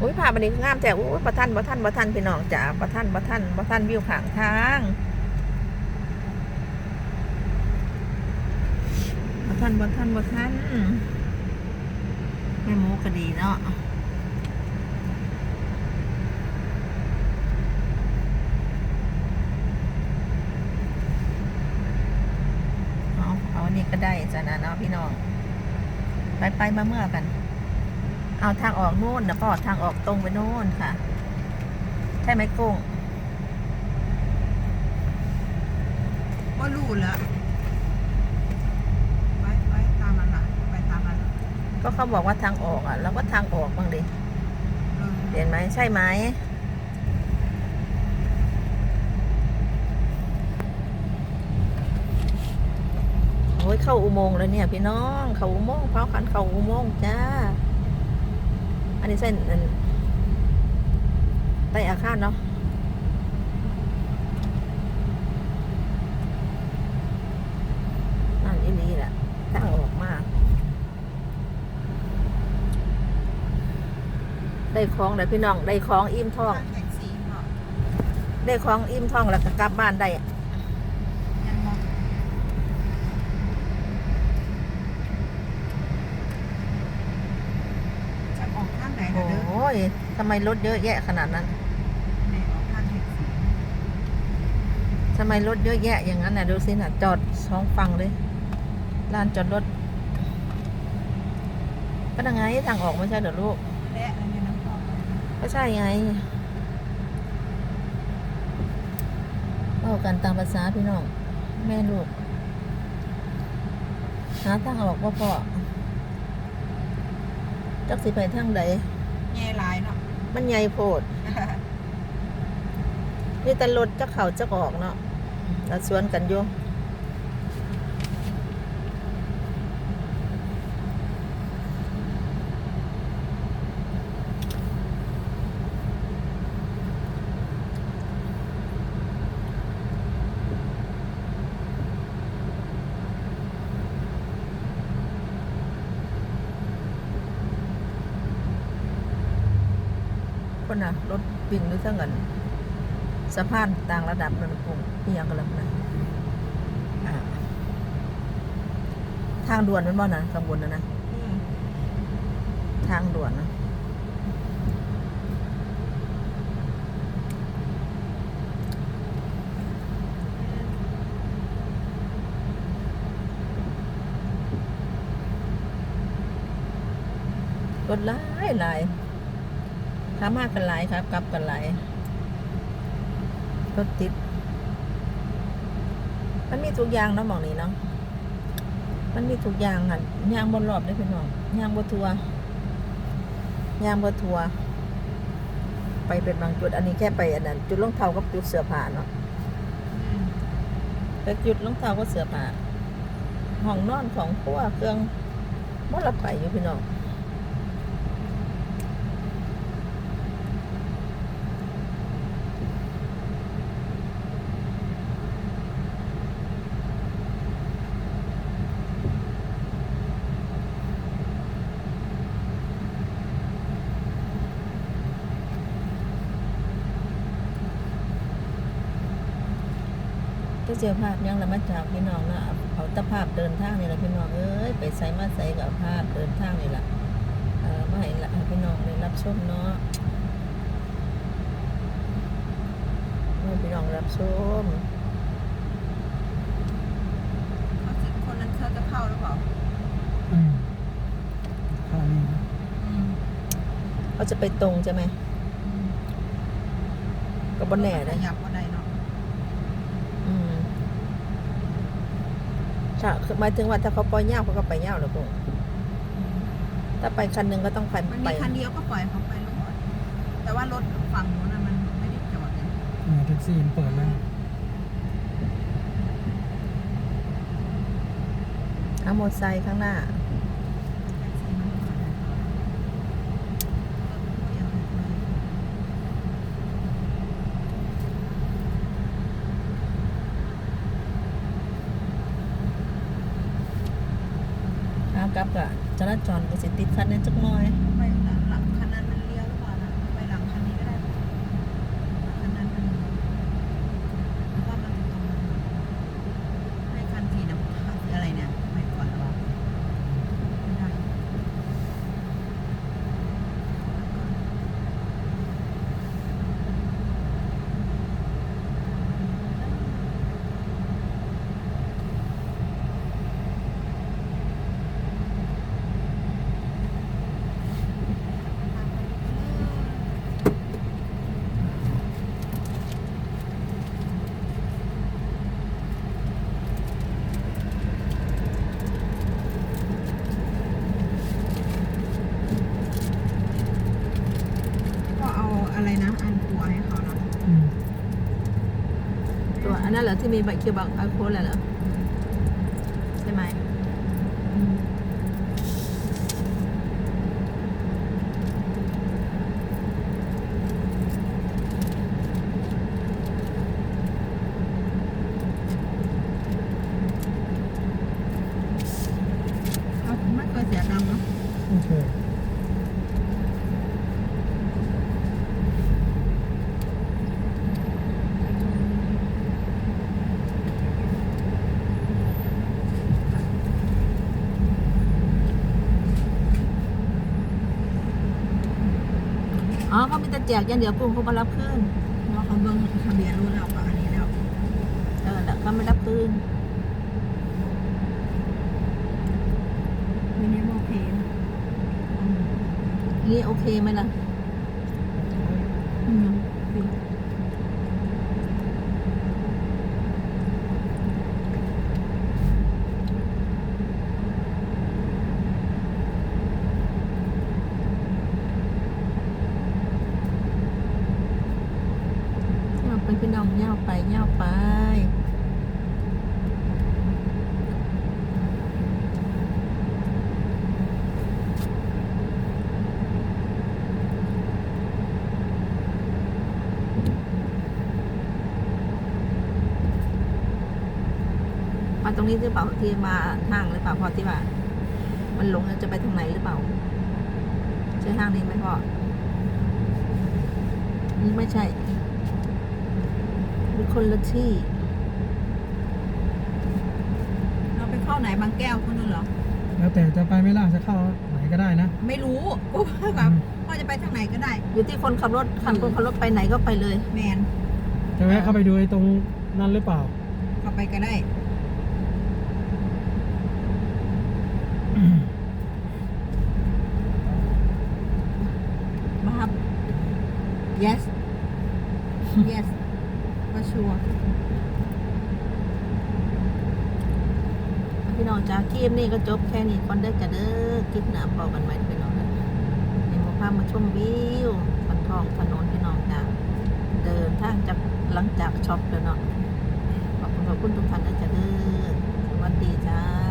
อุ้ยภาพอันนี้งามแต่อุ้ยประทันประทันประทันพี่น้องจ๋าประทันประทันประทันวิวข้างทางประทันประทันประทันแม่หมูก็ดีเนาะเอาเอาอันนี้ก็ได้จ้ะนะเนาะพี่น้องไปไปมาเมื่อกัน เอาทางออกโน่นแล้วก็ทางออกตรงไปโน่นค่ะ ใช่ไหมกุ้งก็รู้แล้วไปไปตามมันละไปตามมันละก็เขาบอกว่าทางออกอะเราก็ทางออกบ้างดิเออเห็นไหมใช่ไหมโอ้ยเข้าอุโมงค์แล้วเนี่ย พี่น้อง เข้าอุโมงค์เผาขันเข้าอุโมงค์จ้าอั นนี้เส้นอันใต้อาคารเนาะนั่นอีนี่แหละทางออกมาได้ของเลยพี่น้อง ได้ของอิ่มท้องทางแท็กซี่เนาะได้ของอิ่มท้องแล้วก็กลับบ้านได้ ยังมองจะออกทางไหน โอ นะเด้อ้ ยทำไมรถเยอะแยะขนาดนั้นทำไมรถเยอะแยะอย่างนั้นน่ะดูสิน่ะ จอดสองฝั่งเลยลานจอดรถก็ยังไงทางออกไม่ใช่เหรอลูกและอะไรเนี่ยน้ำตกก็ใช่ไงเอากันตามภาษาพี่น้อง แม่ลูกหาทางออกว่าพอจักสิไปทางใดแง่หลายเนาะ มันใหญ่โพดนี่แต่รถจะเข่าจะออกเนาะแล้วสวนกันอยู่ค นน่ะรถวิ่งด้วยทั้งกันสะพานต่างระดับนั่นคงนี่ยังกันแล้วนะอ่าทางด่วนมันบ่นะข้างบนนะนะอืมทางด่วนนะรถหลายหลาย ขามากกันหลายครับกลับกันหลายรถติด มันมีทุกอย่างเนาะหมองนี้เนาะมันมีทุกอย่างค่ะยางบนรอบได้พี่น้องยางบนทัวยางบนทัวไปเป็นบางจุด อันนี้แค่ไปอันนั้นจุดรองเท้ากับจุดเสื้อผ้าเนาะอืมไปจุดรองเท้ากับเสื้อผ้าห้องนอนของครัวเครื่องมันละไปอยู่พี่น้อง ก็ เจอภาพยังละมาจากพี่น้องนะเอาแตภาพเดินทางนี่แหละพี่น้องเอ้ยไปใส่มาใส่กับภาพเดินทางนี่แหละเออมาให้ละให้พี่น้องได้รับชมเนาะให้พี่น้องรับชมเขาสิคนนั้นเขาจะเข้าหรือเปล่าอืมข้าวนี่นะอืมเขาจะไปตรงใช่ไหมอืมก็บ่แน่ขนะยับก็ได้เนาะ อืม ถ้าคือหมายถึงว่าถ้าเขาปล่อยเงาวเขาก็ไปเงาวแล้วพวกอืมถ้าไปคันหนึ่งก็ต้องไปมันไปมีคันเดียวก็ปล่อยเขาไปแล้วหมดแต่ว่ารถฝั่งนู้นน่ะมันไม่ได้จอดเลยเนี่ยแท็กซี่มันเปิดแล้วเอามอเตอร์ไซค์ข้างหน้า แท็กซี่มันเปิดแล้วรถเอียงเลย เอากลับกะจราจรก็สิติดคันนี้จักหน่อย ไปหลังคันนั้นมันเลี้ยวหรือเปล่านะ อะไรนะ อันตัวให้เขานะ อืม ตัว อันนั้นเหรอที่มีใบเขียวบังอาโค้ดเหรอใช่ไหมอืม เขาไม่เคยเสียตังค์เนาะ โอเค อ๋อเขามี แจกยันเดี๋ยวกลุ่มเขาก็รับขึ้นเพราะเขาเบิ้งทะเบียนรู้แล้วกับอันนี้แล้วเออแล้วเขาไม่รับคืนมินิมอลเพนนี่โอเคไหมล่ะ อืม เย่าไปพี่น้องเย่า ไปเย่าไป มาตรงนี้หรือเปล่าที่มาห้างหรือเปล่าพอที่ว่า มันหลงแล้วจะไปทางไหนหรือเปล่า ใช่ห้างนี้ไหมพ่อนี่ไม่ใช่ มีคนละที่ เราไปเข้าไหนบางแก้วคนนึงเหรอ แล้วแต่จะไปไม่ล่าจะเข้าไหนก็ได้นะ ไม่รู้ก็ว่าแบบว่าจะไปทางไหนก็ได้ อยู่ที่คนขับรถคันคนขับรถไปไหนก็ไปเลย แมนจะแวะเข้าไปดูไอ้ตรงนั้นหรือเปล่า เข้าไปก็ได้ มาครับ yes yes ก็ชัวร์ พี่น้องจ้าคลิปนี้ก็จบแค่นี้ก่อนเด้อจ้ะเด้อคลิปหน้าพอกันใหม่พี่น้องเด้อในหมู่พามาชมวิวบนท้องถนนพี่น้องจ้าเดินทางจากหลังจากช็อปแล้วเนาะขอบคุณขอบคุณทุกท่านนะจ้ะเด้อสวัสดีจ้า